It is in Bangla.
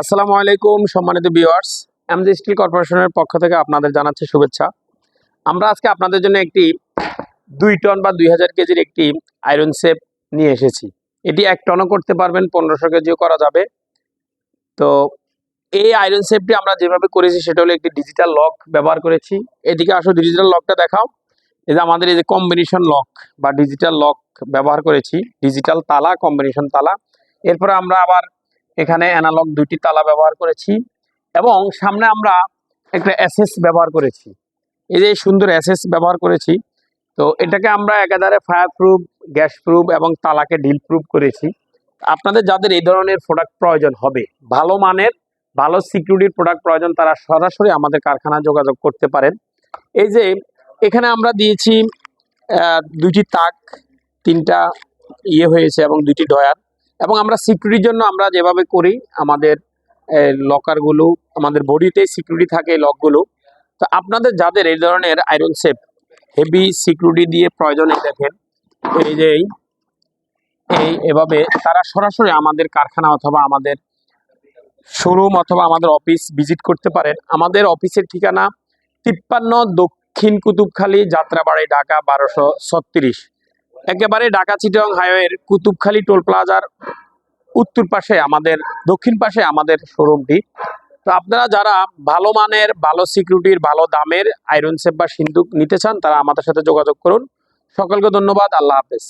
আসসালামু আলাইকুম, সম্মানিত ভিউয়ার্স এমজি স্টিল কর্পোরেশনের পক্ষ থেকে আপনাদের জানাচ্ছি শুভেচ্ছা। আমরা আজকে আপনাদের জন্য একটি দুই টন বা দুই হাজার কেজির একটি আয়রন সেপ নিয়ে এসেছি। এটি এক টনও করতে পারবেন, পনেরোশো কেজিও করা যাবে। তো এই আয়রন সেপটি আমরা যেভাবে করেছি, সেটা হলো একটি ডিজিটাল লক ব্যবহার করেছি। এদিকে আসো ডিজিটাল লকটা দেখাও। এই যে আমাদের এই যে কম্বিনেশন লক বা ডিজিটাল লক ব্যবহার করেছি ডিজিটাল তালা কম্বিনেশন তালা। এরপরে আমরা আবার এখানে অ্যানালগ দুইটি তালা ব্যবহার করেছি এবং সামনে আমরা একটা অ্যাসেস ব্যবহার করেছি। এই যে সুন্দর অ্যাসেস ব্যবহার করেছি, তো এটাকে আমরা একাধারে ফায়ার প্রুফ গ্যাস প্রুফ এবং তালাকে ডিল প্রুফ করেছি। আপনাদের যাদের এই ধরনের প্রোডাক্ট প্রয়োজন হবে, ভালো মানের, ভালো সিকিউরিটির প্রোডাক্ট প্রয়োজন, তারা সরাসরি আমাদের কারখানায় যোগাযোগ করতে পারেন। এই যে এখানে আমরা দিয়েছি দুটি তাক, তিনটা ইয়ে হয়েছে এবং দুটি ডয়ার এবং আমরা সিকিউরিটির জন্য আমরা যেভাবে করি, আমাদের লকারগুলো আমাদের বডিতে সিকিউরিটি থাকে লকগুলো তো আপনাদের যাদের এই ধরনের আয়রন সেপ হেভি সিকিউরিটি দিয়ে প্রয়োজন এই দেখেন, এই যে এই এই এভাবে তারা সরাসরি আমাদের কারখানা অথবা আমাদের শোরুম অথবা আমাদের অফিস ভিজিট করতে পারেন। আমাদের অফিসের ঠিকানা তিপ্পান্ন দক্ষিণ কুতুবখালী, যাত্রাবাড়ি, ঢাকা, বারোশো ছত্রিশ। একেবারে ঢাকা চিটং হাইওয়ের কুতুবখালী টোল প্লাজার উত্তর পাশে আমাদের, দক্ষিণ পাশে আমাদের শোরুমটি। তো আপনারা যারা ভালো মানের, ভালো সিকিউরিটির, ভালো দামের আয়রন সেপ বা সিন্ধুক নিতে চান, তারা আমাদের সাথে যোগাযোগ করুন। সকলকে ধন্যবাদ, আল্লাহ হাফেজ।